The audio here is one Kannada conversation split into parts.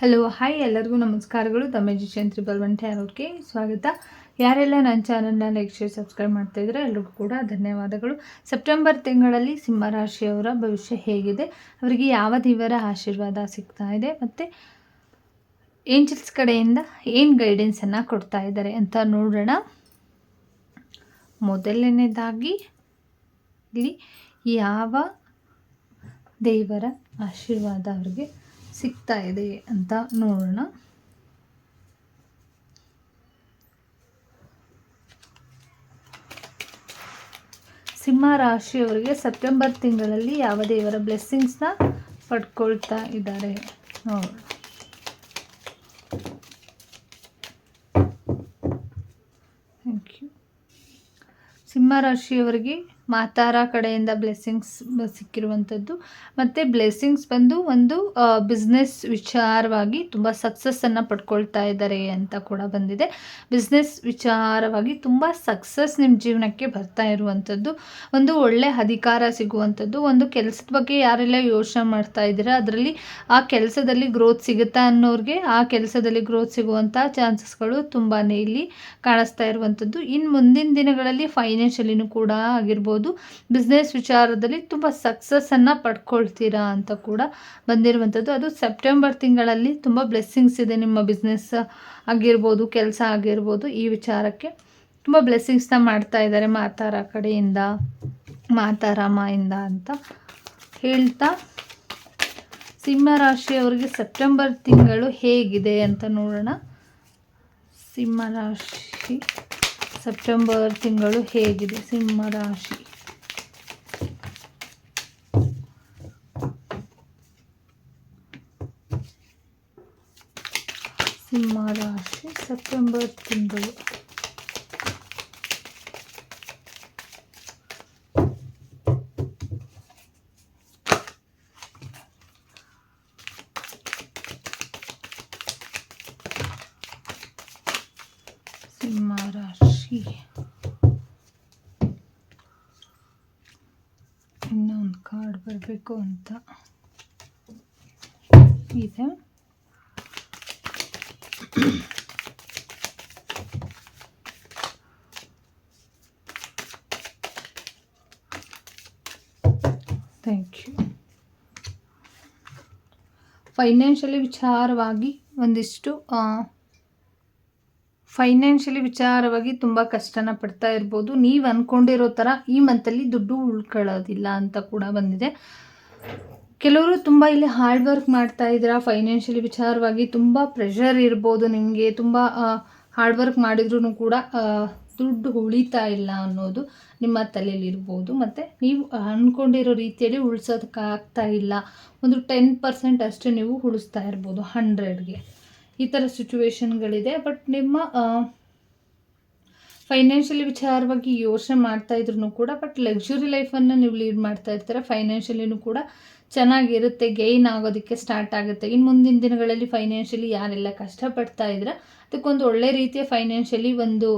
ಹಲೋ ಹಾಯ್ ಎಲ್ಲರಿಗೂ ನಮಸ್ಕಾರಗಳು. ತಮ್ಮ ಜಿಶನ್ ತ್ರಿಬಲ್ ಒನ್ ಅವ್ರಿಗೆ ಸ್ವಾಗತ. ಯಾರೆಲ್ಲ ನನ್ನ ಚಾನಲ್ನ ಲೈಕ್, ಶೇರ್, ಸಬ್ಸ್ಕ್ರೈಬ್ ಮಾಡ್ತಾ ಇದ್ದಾರೆ, ಎಲ್ರಿಗೂ ಕೂಡ ಧನ್ಯವಾದಗಳು. ಸೆಪ್ಟೆಂಬರ್ ತಿಂಗಳಲ್ಲಿ ಸಿಂಹರಾಶಿಯವರ ಭವಿಷ್ಯ ಹೇಗಿದೆ? ಅವರಿಗೆ ಯಾವ ದೇವರ ಆಶೀರ್ವಾದ ಸಿಗ್ತಾ ಇದೆ? ಮತ್ತು ಏಂಜಲ್ಸ್ ಕಡೆಯಿಂದ ಏನು ಗೈಡೆನ್ಸನ್ನು ಕೊಡ್ತಾ ಇದ್ದಾರೆ ಅಂತ ನೋಡೋಣ. ಮೊದಲನೇದಾಗಿ, ಇಲ್ಲಿ ಯಾವ ದೇವರ ಆಶೀರ್ವಾದ ಅವರಿಗೆ ಸಿಗ್ತಾ ಇದೆ ಅಂತ ನೋಡೋಣ. ಸಿಂಹ ರಾಶಿಯವರಿಗೆ ಸೆಪ್ಟೆಂಬರ್ ತಿಂಗಳಲ್ಲಿ ಯಾವ ದೇವರ ಬ್ಲೆಸ್ಸಿಂಗ್ಸ್ನ ಪಡ್ಕೊಳ್ತಾ ಇದ್ದಾರೆ? ನೋಡೋಣ. ಥ್ಯಾಂಕ್ ಯು ಸಿಂಹ ರಾಶಿಯವರಿಗೆ ಮಾತಾರ ಕಡೆಯಿಂದ ಬ್ಲೆಸ್ಸಿಂಗ್ಸ್ ಸಿಕ್ಕಿರುವಂಥದ್ದು. ಮತ್ತು ಬ್ಲೆಸ್ಸಿಂಗ್ಸ್ ಬಂದು ಒಂದು ಬಿಸ್ನೆಸ್ ವಿಚಾರವಾಗಿ ತುಂಬ ಸಕ್ಸಸ್ಸನ್ನು ಪಡ್ಕೊಳ್ತಾ ಇದ್ದಾರೆ ಅಂತ ಕೂಡ ಬಂದಿದೆ. ಬಿಸ್ನೆಸ್ ವಿಚಾರವಾಗಿ ತುಂಬ ಸಕ್ಸಸ್ ನಿಮ್ಮ ಜೀವನಕ್ಕೆ ಬರ್ತಾ ಇರುವಂಥದ್ದು. ಒಂದು ಒಳ್ಳೆ ಅಧಿಕಾರ ಸಿಗುವಂಥದ್ದು. ಒಂದು ಕೆಲಸದ ಬಗ್ಗೆ ಯಾರೆಲ್ಲ ಯೋಚನೆ ಮಾಡ್ತಾ ಇದ್ದೀರಾ, ಅದರಲ್ಲಿ ಆ ಕೆಲಸದಲ್ಲಿ ಗ್ರೋತ್ ಸಿಗುತ್ತಾ ಅನ್ನೋರಿಗೆ ಆ ಕೆಲಸದಲ್ಲಿ ಗ್ರೋತ್ ಸಿಗುವಂಥ ಚಾನ್ಸಸ್ಗಳು ತುಂಬಾ ಇಲ್ಲಿ ಕಾಣಿಸ್ತಾ ಇರುವಂಥದ್ದು. ಇನ್ನು ಮುಂದಿನ ದಿನಗಳಲ್ಲಿ ಫೈನಾನ್ಷಿಯಲಿನೂ ಕೂಡ ಆಗಿರ್ಬೋದು. ಬಿಸ್ನೆಸ್ ವಿಚಾರದಲ್ಲಿ ತುಂಬ ಸಕ್ಸಸ್ಸನ್ನು ಪಡ್ಕೊಳ್ತೀರಾ ಅಂತ ಕೂಡ ಬಂದಿರುವಂಥದ್ದು. ಅದು ಸೆಪ್ಟೆಂಬರ್ ತಿಂಗಳಲ್ಲಿ ತುಂಬ ಬ್ಲೆಸ್ಸಿಂಗ್ಸ್ ಇದೆ ನಿಮ್ಮ ಬಿಸ್ನೆಸ್ ಆಗಿರ್ಬೋದು, ಕೆಲಸ ಆಗಿರ್ಬೋದು. ಈ ವಿಚಾರಕ್ಕೆ ತುಂಬ ಬ್ಲೆಸ್ಸಿಂಗ್ಸ್ನ ಮಾಡ್ತಾ ಇದ್ದಾರೆ ಮಾತಾರ ಕಡೆಯಿಂದ ಮಾತಾರಾಮಯಿಂದ ಅಂತ ಹೇಳ್ತಾ. ಸಿಂಹರಾಶಿಯವರಿಗೆ ಸೆಪ್ಟೆಂಬರ್ ತಿಂಗಳು ಹೇಗಿದೆ ಅಂತ ನೋಡೋಣ. ಸಿಂಹರಾಶಿ ಸೆಪ್ಟೆಂಬರ್ ತಿಂಗಳು ಹೇಗಿದೆ? ಸಿಂಹರಾಶಿ ಸಿಂಹರಾಶಿ ಸೆಪ್ಟೆಂಬರ್ ತಿಂಗಳು ಸಿಂಹರಾಶಿ ಇನ್ನೊಂದು ಕಾರ್ಡ್ ಬರಬೇಕು ಅಂತ ಇದೆ ಥ್ಯಾಂಕ್ ಯು ಫೈನಾನ್ಷಿಯಲಿ ವಿಚಾರವಾಗಿ ಒಂದಿಷ್ಟು ಫೈನಾನ್ಷಿಯಲಿ ವಿಚಾರವಾಗಿ ತುಂಬ ಕಷ್ಟನ ಪಡ್ತಾ ಇರ್ಬೋದು. ನೀವು ಅಂದ್ಕೊಂಡಿರೋ ಥರ ಈ ಮಂತಲ್ಲಿ ದುಡ್ಡು ಉಳ್ಕೊಳ್ಳೋದಿಲ್ಲ ಅಂತ ಕೂಡ ಬಂದಿದೆ. ಕೆಲವರು ತುಂಬ ಇಲ್ಲಿ ಹಾರ್ಡ್ ವರ್ಕ್ ಮಾಡ್ತಾ ಇದ್ದೀರಾ ಫೈನಾನ್ಷಿಯಲಿ ವಿಚಾರವಾಗಿ ತುಂಬ ಪ್ರೆಷರ್ ಇರ್ಬೋದು ನಿಮಗೆ, ತುಂಬ ಹಾರ್ಡ್ ವರ್ಕ್ ಮಾಡಿದ್ರೂ ಕೂಡ ದುಡ್ಡು ಉಳಿತಾ ಇಲ್ಲ ಅನ್ನೋದು ನಿಮ್ಮ ತಲೆಯಲ್ಲಿರ್ಬೋದು ಮತ್ತು ನೀವು ಅಂದ್ಕೊಂಡಿರೋ ರೀತಿಯಲ್ಲಿ ಉಳಿಸೋದಕ್ಕಾಗ್ತಾ ಇಲ್ಲ. ಒಂದು ಟೆನ್ ಪರ್ಸೆಂಟ್ ಅಷ್ಟು ನೀವು ಉಳಿಸ್ತಾ ಇರ್ಬೋದು ಹಂಡ್ರೆಡ್ಗೆ ಈ ಥರ ಸಿಚುವೇಶನ್ಗಳಿದೆ ಬಟ್ ನಿಮ್ಮ ಫೈನಾನ್ಷಿಯಲಿ ವಿಚಾರವಾಗಿ ಯೋಚನೆ ಮಾಡ್ತಾ ಇದ್ರು ಕೂಡ ಬಟ್ ಲಕ್ಸುರಿ ಲೈಫನ್ನು ನೀವು ಲೀಡ್ ಮಾಡ್ತಾ ಇರ್ತೀರ ಫೈನಾನ್ಷಿಯಲಿನೂ ಕೂಡ ಚೆನ್ನಾಗಿರುತ್ತೆ ಗೈನ್ ಆಗೋದಕ್ಕೆ ಸ್ಟಾರ್ಟ್ ಆಗುತ್ತೆ. ಇನ್ನು ಮುಂದಿನ ದಿನಗಳಲ್ಲಿ ಫೈನಾನ್ಷಿಯಲಿ ಯಾರೆಲ್ಲ ಕಷ್ಟಪಡ್ತಾ ಇದ್ರೆ, ಅದಕ್ಕೊಂದು ಒಳ್ಳೆ ರೀತಿಯ ಫೈನಾನ್ಷಿಯಲಿ ಒಂದು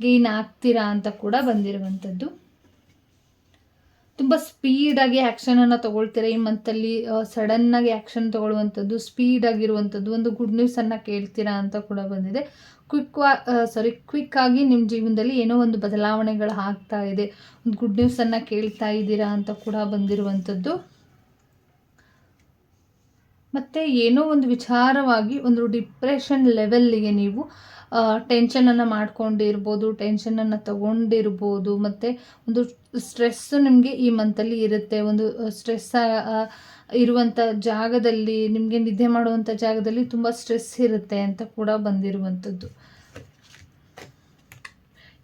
ಗೈನ್ ಆಗ್ತೀರಾ ಅಂತ ಕೂಡ ಬಂದಿರುವಂಥದ್ದು. ತುಂಬ ಸ್ಪೀಡಾಗಿ ಆ್ಯಕ್ಷನನ್ನು ತೊಗೊಳ್ತೀರಾ? ಈ ಮಂತಲ್ಲಿ ಸಡನ್ನಾಗಿ ಆ್ಯಕ್ಷನ್ ತೊಗೊಳ್ಳುವಂಥದ್ದು ಸ್ಪೀಡಾಗಿರುವಂಥದ್ದು ಒಂದು ಗುಡ್ ನ್ಯೂಸನ್ನು ಕೇಳ್ತೀರಾ ಅಂತ ಕೂಡ ಬಂದಿದೆ. ಕ್ವಿಕ್ ಸಾರಿ ಕ್ವಿಕ್ಕಾಗಿ ನಿಮ್ಮ ಜೀವನದಲ್ಲಿ ಏನೋ ಒಂದು ಬದಲಾವಣೆಗಳು ಆಗ್ತಾ ಇದೆ. ಒಂದು ಗುಡ್ ನ್ಯೂಸನ್ನು ಕೇಳ್ತಾ ಇದ್ದೀರಾ ಅಂತ ಕೂಡ ಬಂದಿರುವಂಥದ್ದು. ಮತ್ತು ಏನೋ ಒಂದು ವಿಚಾರವಾಗಿ ಒಂದು ಡಿಪ್ರೆಷನ್ ಲೆವೆಲ್ಲಿಗೆ ನೀವು ಟೆನ್ಷನನ್ನು ಮಾಡ್ಕೊಂಡಿರ್ಬೋದು ಟೆನ್ಷನನ್ನು ತಗೊಂಡಿರ್ಬೋದು, ಮತ್ತು ಒಂದು ಸ್ಟ್ರೆಸ್ಸು ನಿಮಗೆ ಈ ಮಂತಲ್ಲಿ ಇರುತ್ತೆ. ಒಂದು ಸ್ಟ್ರೆಸ್ ಇರುವಂಥ ಜಾಗದಲ್ಲಿ, ನಿಮಗೆ ನಿದ್ದೆ ಮಾಡುವಂಥ ಜಾಗದಲ್ಲಿ ತುಂಬ ಸ್ಟ್ರೆಸ್ ಇರುತ್ತೆ ಅಂತ ಕೂಡ ಬಂದಿರುವಂಥದ್ದು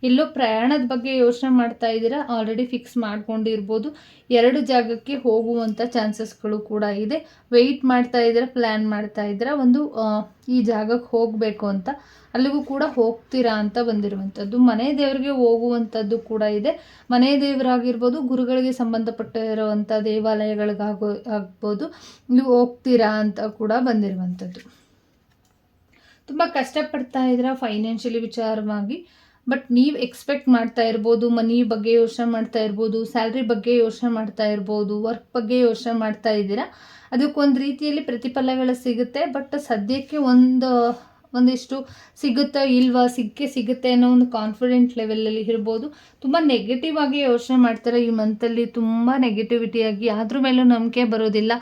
ಎಲ್ಲೋ ಪ್ರಯಾಣದ ಬಗ್ಗೆ ಯೋಚನೆ ಮಾಡ್ತಾ ಇದ್ದೀರಾ? ಆಲ್ರೆಡಿ ಫಿಕ್ಸ್ ಮಾಡ್ಕೊಂಡಿರ್ಬೋದು. ಎರಡು ಜಾಗಕ್ಕೆ ಹೋಗುವಂಥ ಚಾನ್ಸಸ್ಗಳು ಕೂಡ ಇದೆ. ವೆಯ್ಟ್ ಮಾಡ್ತಾ ಇದ್ದೀರಾ? ಪ್ಲ್ಯಾನ್ ಮಾಡ್ತಾ ಇದ್ದೀರಾ? ಒಂದು ಈ ಜಾಗಕ್ಕೆ ಹೋಗಬೇಕು ಅಂತ. ಅಲ್ಲಿಗೂ ಕೂಡ ಹೋಗ್ತೀರಾ ಅಂತ ಬಂದಿರುವಂಥದ್ದು. ಮನೆ ದೇವರಿಗೆ ಹೋಗುವಂಥದ್ದು ಕೂಡ ಇದೆ. ಮನೆ ದೇವರಾಗಿರ್ಬೋದು, ಗುರುಗಳಿಗೆ ಸಂಬಂಧಪಟ್ಟಿರುವಂಥ ದೇವಾಲಯಗಳಿಗಾಗೋ, ಆಗ್ಬೋದು. ನೀವು ಹೋಗ್ತೀರಾ ಅಂತ ಕೂಡ ಬಂದಿರುವಂಥದ್ದು. ತುಂಬ ಕಷ್ಟಪಡ್ತಾ ಇದ್ದೀರಾ? ಫೈನಾನ್ಷಿಯಲಿ ವಿಚಾರವಾಗಿ. ಬಟ್ ನೀವು ಎಕ್ಸ್ಪೆಕ್ಟ್ ಮಾಡ್ತಾ ಇರ್ಬೋದು ಮನಿ ಬಗ್ಗೆ ಯೋಚನೆ ಮಾಡ್ತಾ ಇರ್ಬೋದು ಸ್ಯಾಲ್ರಿ ಬಗ್ಗೆ ಯೋಚನೆ ಮಾಡ್ತಾ ಇರ್ಬೋದು ವರ್ಕ್ ಬಗ್ಗೆ ಯೋಚನೆ ಮಾಡ್ತಾ ಇದ್ದೀರಾ? ಅದಕ್ಕೊಂದು ರೀತಿಯಲ್ಲಿ ಪ್ರತಿಫಲಗಳು ಸಿಗುತ್ತೆ. ಬಟ್ ಸದ್ಯಕ್ಕೆ ಒಂದು ಒಂದಿಷ್ಟು ಸಿಗುತ್ತೋ ಇಲ್ವಾ, ಸಿಕ್ಕೇ ಸಿಗುತ್ತೆ ಅನ್ನೋ ಒಂದು ಕಾನ್ಫಿಡೆಂಟ್ ಲೆವೆಲಲ್ಲಿ ಇರ್ಬೋದು. ತುಂಬ ನೆಗೆಟಿವ್ ಆಗಿ ಯೋಚನೆ ಮಾಡ್ತಾರೆ. ಈ ಮಂತಲ್ಲಿ ತುಂಬ ನೆಗೆಟಿವಿಟಿಯಾಗಿ ಅದ್ರ ಮೇಲೂ ನಂಬಿಕೆ ಬರೋದಿಲ್ಲ.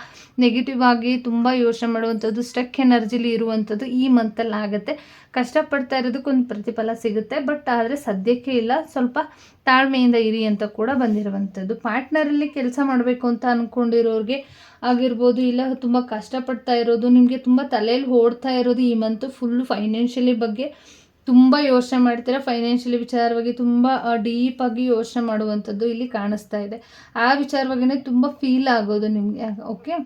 ನೆಗೆಟಿವ್ ಆಗಿ ತುಂಬ ಯೋಚನೆ ಮಾಡುವಂಥದ್ದು ಸ್ಟ್ರಕ್ ಎನರ್ಜಿಲಿ ಇರುವಂಥದ್ದು ಈ ಮಂತಲ್ಲಿ ಆಗುತ್ತೆ. ಕಷ್ಟಪಡ್ತಾ ಇರೋದಕ್ಕೊಂದು ಪ್ರತಿಫಲ ಸಿಗುತ್ತೆ ಬಟ್ ಆದರೆ ಸದ್ಯಕ್ಕೆ ಇಲ್ಲ. ಸ್ವಲ್ಪ ತಾಳ್ಮೆಯಿಂದ ಇರಿ ಅಂತ ಕೂಡ ಬಂದಿರುವಂಥದ್ದು. ಪಾರ್ಟ್ನರಲ್ಲಿ ಕೆಲಸ ಮಾಡಬೇಕು ಅಂತ ಅಂದ್ಕೊಂಡಿರೋರಿಗೆ ಆಗಿರ್ಬೋದು, ಇಲ್ಲ ತುಂಬ ಕಷ್ಟಪಡ್ತಾ ಇರೋದು, ನಿಮಗೆ ತುಂಬ ತಲೆಯಲ್ಲಿ ಓಡ್ತಾ ಇರೋದು ಈ ಮಂತು ಫುಲ್ಲು ಫೈನಾನ್ಷಿಯಲಿ ಬಗ್ಗೆ ತುಂಬ ಯೋಚನೆ ಮಾಡ್ತೀರಾ? ಫೈನಾನ್ಷಿಯಲಿ ವಿಚಾರವಾಗಿ ತುಂಬ ಡೀಪಾಗಿ ಯೋಚನೆ ಮಾಡುವಂಥದ್ದು ಇಲ್ಲಿ ಕಾಣಿಸ್ತಾ ಇದೆ. ಆ ವಿಚಾರವಾಗಿಯೇ ತುಂಬ ಫೀಲ್ ಆಗೋದು ನಿಮಗೆ ಓಕೆ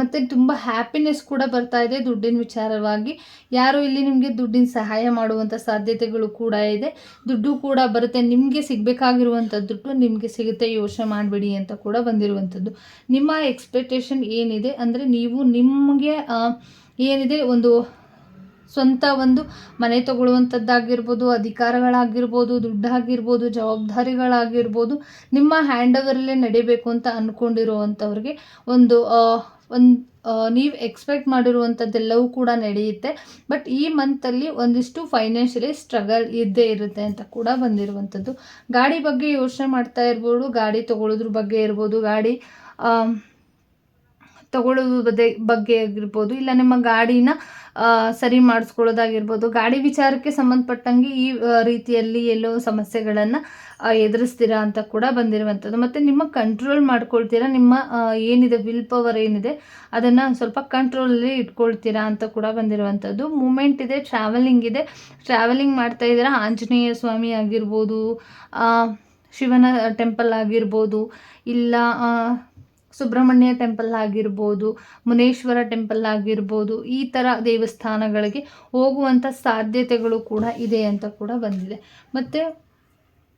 ಮತ್ತು ತುಂಬ ಹ್ಯಾಪಿನೆಸ್ ಕೂಡ ಬರ್ತಾ ಇದೆ ದುಡ್ಡಿನ ವಿಚಾರವಾಗಿ. ಯಾರು ಇಲ್ಲಿ ನಿಮಗೆ ದುಡ್ಡಿನ ಸಹಾಯ ಮಾಡುವಂಥ ಸಾಧ್ಯತೆಗಳು ಕೂಡ ಇದೆ. ದುಡ್ಡು ಕೂಡ ಬರುತ್ತೆ. ನಿಮಗೆ ಸಿಗಬೇಕಾಗಿರುವಂಥ ದುಡ್ಡು ನಿಮಗೆ ಸಿಗುತ್ತೆ. ಯೋಚನೆ ಮಾಡಬೇಡಿ ಅಂತ ಕೂಡ ಬಂದಿರುವಂಥದ್ದು ನಿಮ್ಮ ಎಕ್ಸ್ಪೆಕ್ಟೇಷನ್ ಏನಿದೆ? ಅಂದರೆ ನೀವು ನಿಮಗೆ ಏನಿದೆ? ಒಂದು ಸ್ವಂತ ಒಂದು ಮನೆ ತಗೊಳ್ಳುವಂಥದ್ದಾಗಿರ್ಬೋದು ಅಧಿಕಾರಗಳಾಗಿರ್ಬೋದು, ದುಡ್ಡಾಗಿರ್ಬೋದು, ಜವಾಬ್ದಾರಿಗಳಾಗಿರ್ಬೋದು, ನಿಮ್ಮ ಹ್ಯಾಂಡ್ ಓವರಲ್ಲೇ ನಡಿಬೇಕು ಅಂತ ಅಂದ್ಕೊಂಡಿರುವಂಥವ್ರಿಗೆ ಒಂದು ಒಂದು ನೀವು ಎಕ್ಸ್ಪೆಕ್ಟ್ ಮಾಡಿರುವಂಥದ್ದೆಲ್ಲವೂ ಕೂಡ ನಡೆಯುತ್ತೆ. ಬಟ್ ಈ ಮಂತಲ್ಲಿ ಒಂದಿಷ್ಟು ಫೈನಾನ್ಷಿಯಲಿ ಸ್ಟ್ರಗಲ್ ಇದ್ದೇ ಇರುತ್ತೆ ಅಂತ ಕೂಡ ಬಂದಿರುವಂಥದ್ದು ಗಾಡಿ ಬಗ್ಗೆ ಯೋಚನೆ ಮಾಡ್ತಾ ಇರ್ಬೋದು, ಗಾಡಿ ತೊಗೊಳೋದ್ರ ಬಗ್ಗೆ ಇರ್ಬೋದು, ಗಾಡಿ ತಗೊಳ್ಳೋದು ಬಗ್ಗೆ ಆಗಿರ್ಬೋದು, ಇಲ್ಲ ನಿಮ್ಮ ಗಾಡಿನ ಸರಿ ಮಾಡಿಸ್ಕೊಳ್ಳೋದಾಗಿರ್ಬೋದು, ಗಾಡಿ ವಿಚಾರಕ್ಕೆ ಸಂಬಂಧಪಟ್ಟಂಗೆ ಈ ರೀತಿಯಲ್ಲಿ ಎಲ್ಲೋ ಸಮಸ್ಯೆಗಳನ್ನು ಎದುರಿಸ್ತೀರಾ ಅಂತ ಕೂಡ ಬಂದಿರುವಂಥದ್ದು. ಮತ್ತು ನಿಮ್ಮ ಕಂಟ್ರೋಲ್ ಮಾಡ್ಕೊಳ್ತೀರಾ, ನಿಮ್ಮ ಏನಿದೆ ವಿಲ್ ಪವರ್ ಏನಿದೆ, ಅದನ್ನು ಸ್ವಲ್ಪ ಕಂಟ್ರೋಲಲ್ಲಿ ಇಟ್ಕೊಳ್ತೀರಾ ಅಂತ ಕೂಡ ಬಂದಿರುವಂಥದ್ದು. ಮೂಮೆಂಟ್ ಇದೆ ಟ್ರಾವೆಲಿಂಗ್ ಇದೆ. ಟ್ರಾವೆಲಿಂಗ್ ಮಾಡ್ತಾ ಇದ್ದೀರಾ, ಆಂಜನೇಯ ಸ್ವಾಮಿ ಆಗಿರ್ಬೋದು ಶಿವನ ಟೆಂಪಲ್ ಆಗಿರ್ಬೋದು, ಇಲ್ಲ ಸುಬ್ರಹ್ಮಣ್ಯ ಟೆಂಪಲ್ ಆಗಿರ್ಬೋದು, ಮುನೇಶ್ವರ ಟೆಂಪಲ್ ಆಗಿರ್ಬೋದು, ಈ ಥರ ದೇವಸ್ಥಾನಗಳಿಗೆ ಹೋಗುವಂಥ ಸಾಧ್ಯತೆಗಳು ಕೂಡ ಇದೆ ಅಂತ ಕೂಡ ಬಂದಿದೆ. ಮತ್ತು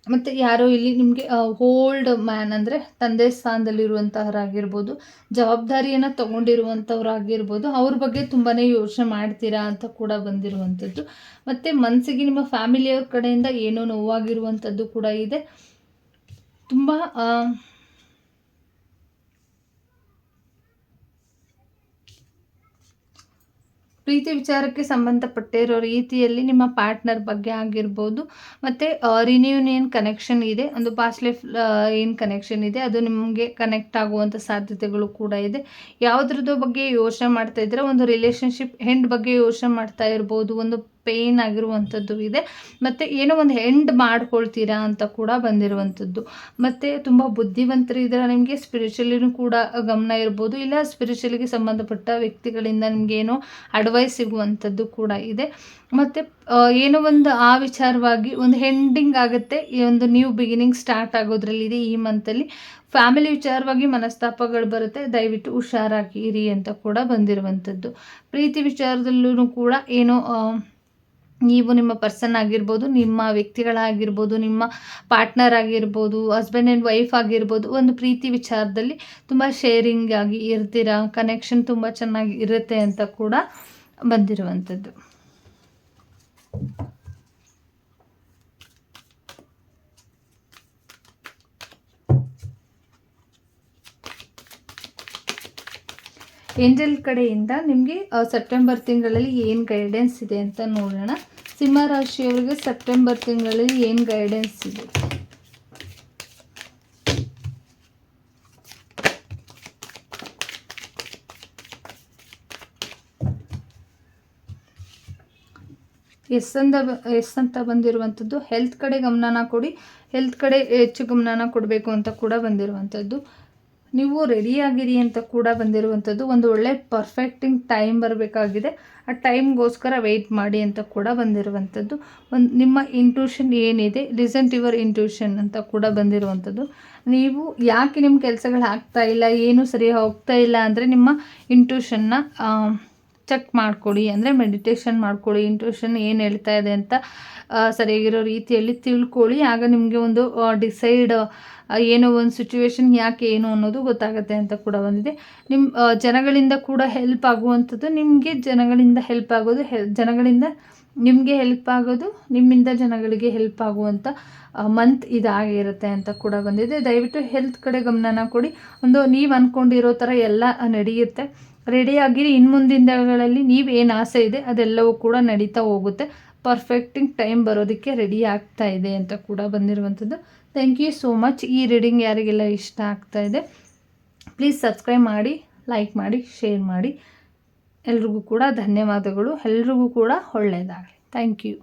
ಮತ್ತು ಯಾರೋ ಇಲ್ಲಿ ನಿಮಗೆ ಓಲ್ಡ್ ಮ್ಯಾನ್ ಅಂದರೆ ತಂದೆ ಸ್ಥಾನದಲ್ಲಿರುವಂತಹರಾಗಿರ್ಬೋದು ಜವಾಬ್ದಾರಿಯನ್ನು ತೊಗೊಂಡಿರುವಂಥವ್ರಾಗಿರ್ಬೋದು ಅವ್ರ ಬಗ್ಗೆ ತುಂಬಾ ಯೋಚನೆ ಮಾಡ್ತೀರಾ ಅಂತ ಕೂಡ ಬಂದಿರುವಂಥದ್ದು ಮತ್ತು ಮನಸ್ಸಿಗೆ ನಿಮ್ಮ ಫ್ಯಾಮಿಲಿಯವ್ರ ಕಡೆಯಿಂದ ಏನೋ ನೋವಾಗಿರುವಂಥದ್ದು ಕೂಡ ಇದೆ. ತುಂಬ ಪ್ರೀತಿ ವಿಚಾರಕ್ಕೆ ಸಂಬಂಧಪಟ್ಟಿರೋ ರೀತಿಯಲ್ಲಿ ನಿಮ್ಮ ಪಾರ್ಟ್ನರ್ ಬಗ್ಗೆ ಆಗಿರ್ಬೋದು, ಮತ್ತು ರಿನ್ಯೂನಿಯನ್ ಕನೆಕ್ಷನ್ ಇದೆ? ಒಂದು ಪಾಸ್ಟ್ ಲೈಫ್ ಏನು ಕನೆಕ್ಷನ್ ಇದೆ? ಅದು ನಿಮಗೆ ಕನೆಕ್ಟ್ ಆಗುವಂಥ ಸಾಧ್ಯತೆಗಳು ಕೂಡ ಇದೆ. ಯಾವುದ್ರದ್ದು ಬಗ್ಗೆ ಯೋಚನೆ ಮಾಡ್ತಾ ಇದ್ದರೆ? ಒಂದು ರಿಲೇಷನ್ಶಿಪ್ ಹೆಂಡ್ ಬಗ್ಗೆ ಯೋಚನೆ ಮಾಡ್ತಾ ಇರ್ಬೋದು, ಒಂದು ಪೇಯ್ನ್ ಆಗಿರುವಂಥದ್ದು ಇದೆ. ಮತ್ತು ಏನೋ ಒಂದು ಎಂಡ್ ಮಾಡ್ಕೊಳ್ತೀರಾ ಅಂತ ಕೂಡ ಬಂದಿರುವಂಥದ್ದು ಮತ್ತು ತುಂಬ ಬುದ್ಧಿವಂತರು ಇದ್ರೆ ನಿಮಗೆ ಸ್ಪಿರಿಚುಲಿನೂ ಕೂಡ ಗಮನ ಇರ್ಬೋದು. ಇಲ್ಲ ಸ್ಪಿರಿಚುಲಿಗೆ ಸಂಬಂಧಪಟ್ಟ ವ್ಯಕ್ತಿಗಳಿಂದ ನಿಮಗೆ ಏನೋ ಅಡ್ವೈಸ್ ಸಿಗುವಂಥದ್ದು ಕೂಡ ಇದೆ. ಮತ್ತು ಏನೋ ಒಂದು ಆ ವಿಚಾರವಾಗಿ ಒಂದು ಹೆಂಡಿಂಗ್ ಆಗುತ್ತೆ. ಈ ಒಂದು ನ್ಯೂ ಬಿಗಿನಿಂಗ್ ಸ್ಟಾರ್ಟ್ ಆಗೋದ್ರಲ್ಲಿದೆ ಈ ಮಂತಲ್ಲಿ ಫ್ಯಾಮಿಲಿ ವಿಚಾರವಾಗಿ ಮನಸ್ತಾಪಗಳು ಬರುತ್ತೆ. ದಯವಿಟ್ಟು ಹುಷಾರಾಗಿ ಇರಿ ಅಂತ ಕೂಡ ಬಂದಿರುವಂಥದ್ದು ಪ್ರೀತಿ ವಿಚಾರದಲ್ಲೂ ಕೂಡ ಏನೋ ನೀವು ನಿಮ್ಮ ಪರ್ಸನ್ ಆಗಿರ್ಬೋದು, ನಿಮ್ಮ ವ್ಯಕ್ತಿಗಳಾಗಿರ್ಬೋದು, ನಿಮ್ಮ ಪಾರ್ಟ್ನರ್ ಆಗಿರ್ಬೋದು ಹಸ್ಬೆಂಡ್ ಆ್ಯಂಡ್ ವೈಫ್ ಆಗಿರ್ಬೋದು, ಒಂದು ಪ್ರೀತಿ ವಿಚಾರದಲ್ಲಿ ತುಂಬ ಶೇರಿಂಗ್ ಆಗಿ ಇರ್ತೀರ? ಕನೆಕ್ಷನ್ ತುಂಬ ಚೆನ್ನಾಗಿ ಇರುತ್ತೆ ಅಂತ ಕೂಡ ಬಂದಿರುವಂಥದ್ದು. ಏಂಜಲ್ ಕಡೆಯಿಂದ ನಿಮಗೆ ಸೆಪ್ಟೆಂಬರ್ ತಿಂಗಳಲ್ಲಿ ಏನು ಗೈಡೆನ್ಸ್ ಇದೆ ಅಂತ ನೋಡೋಣ. ಸಿಂಹ ರಾಶಿಯವರಿಗೆ ಸೆಪ್ಟೆಂಬರ್ ತಿಂಗಳಲ್ಲಿ ಏನು ಗೈಡೆನ್ಸ್ ಇದೆ? ಎಸ್ ಅಂತ ಎಸ್ ಅಂತ ಬಂದಿರುವಂಥದ್ದು ಹೆಲ್ತ್ ಕಡೆ ಗಮನನ ಕೊಡಿ ಹೆಲ್ತ್ ಕಡೆ ಹೆಚ್ಚು ಗಮನನ ಕೊಡಬೇಕು ಅಂತ ಕೂಡ ಬಂದಿರುವಂಥದ್ದು ನೀವು ರೆಡಿಯಾಗಿರಿ ಅಂತ ಕೂಡ ಬಂದಿರುವಂಥದ್ದು ಒಂದು ಒಳ್ಳೆ ಪರ್ಫೆಕ್ಟಿಂಗ್ ಟೈಮ್ ಬರಬೇಕಾಗಿದೆ. ಆ ಟೈಮ್ಗೋಸ್ಕರ ವೆಯ್ಟ್ ಮಾಡಿ ಅಂತ ಕೂಡ ಬಂದಿರುವಂಥದ್ದು. ಒಂದು ನಿಮ್ಮ ಇಂಟ್ಯೂಷನ್ ಏನಿದೆ ಲಿಸನ್ ಯುವರ್ ಇಂಟ್ಯೂಷನ್ ಅಂತ ಕೂಡ ಬಂದಿರುವಂಥದ್ದು. ನೀವು ಯಾಕೆ ನಿಮ್ಮ ಕೆಲಸಗಳು ಆಗ್ತಾ ಇಲ್ಲ, ಏನು ಸರಿ ಹೋಗ್ತಾ ಇಲ್ಲ ಅಂದರೆ ನಿಮ್ಮ ಇಂಟ್ಯೂಷನ್ನ ಚೆಕ್ ಮಾಡ್ಕೊಳ್ಳಿ ಅಂದರೆ ಮೆಡಿಟೇಷನ್ ಮಾಡ್ಕೊಳ್ಳಿ ಇಂಟ್ಯೂಷನ್ ಏನು ಹೇಳ್ತಾ ಇದೆ ಅಂತ ಸರಿಯಾಗಿರೋ ರೀತಿಯಲ್ಲಿ ತಿಳ್ಕೊಳ್ಳಿ ಆಗ ನಿಮಗೆ ಒಂದು ಡಿಸೈಡ್ ಏನೋ ಒಂದು ಸಿಚುವೇಶನ್ ಯಾಕೆ ಏನು ಅನ್ನೋದು ಗೊತ್ತಾಗುತ್ತೆ ಅಂತ ಕೂಡ ಬಂದಿದೆ. ನಿಮ್ಮ ಜನಗಳಿಂದ ಕೂಡ ಹೆಲ್ಪ್ ಆಗುವಂಥದ್ದು ನಿಮಗೆ ಜನಗಳಿಂದ ಹೆಲ್ಪ್ ಆಗೋದು ಹೆಲ್ ಜನಗಳಿಂದ ನಿಮಗೆ ಹೆಲ್ಪ್ ಆಗೋದು, ನಿಮ್ಮಿಂದ ಜನಗಳಿಗೆ ಹೆಲ್ಪ್ ಆಗುವಂಥ ಮಂತ್ ಇದಾಗಿರುತ್ತೆ ಅಂತ ಕೂಡ ಬಂದಿದೆ. ದಯವಿಟ್ಟು ಹೆಲ್ತ್ ಕಡೆ ಗಮನನ ಕೊಡಿ. ಒಂದು, ನೀವು ಅಂದ್ಕೊಂಡಿರೋ ಥರ ಎಲ್ಲ ನಡೆಯುತ್ತೆ. ರೆಡಿಯಾಗಿರಿ ಇನ್ನು ಮುಂದಿನ ದಿನಗಳಲ್ಲಿ ನೀವು ಏನು ಆಸೆ ಇದೆ ಅದೆಲ್ಲವೂ ಕೂಡ ನಡೀತಾ ಹೋಗುತ್ತೆ. ಪರ್ಫೆಕ್ಟಿಂಗ್ ಟೈಮ್ ಬರೋದಕ್ಕೆ ರೆಡಿ ಆಗ್ತಾ ಇದೆ ಅಂತ ಕೂಡ ಬಂದಿರುವಂಥದ್ದು. ಥ್ಯಾಂಕ್ ಯು ಸೋ ಮಚ್ ಈ ರೀಡಿಂಗ್ ಯಾರಿಗೆಲ್ಲ ಇಷ್ಟ ಆಗ್ತಾ ಇದೆ ಪ್ಲೀಸ್ ಸಬ್ಸ್ಕ್ರೈಬ್ ಮಾಡಿ ಲೈಕ್ ಮಾಡಿ ಶೇರ್ ಮಾಡಿ. ಎಲ್ರಿಗೂ ಕೂಡ ಧನ್ಯವಾದಗಳು. ಎಲ್ರಿಗೂ ಕೂಡ ಒಳ್ಳೆಯದಾಗಲಿ ಥ್ಯಾಂಕ್ ಯು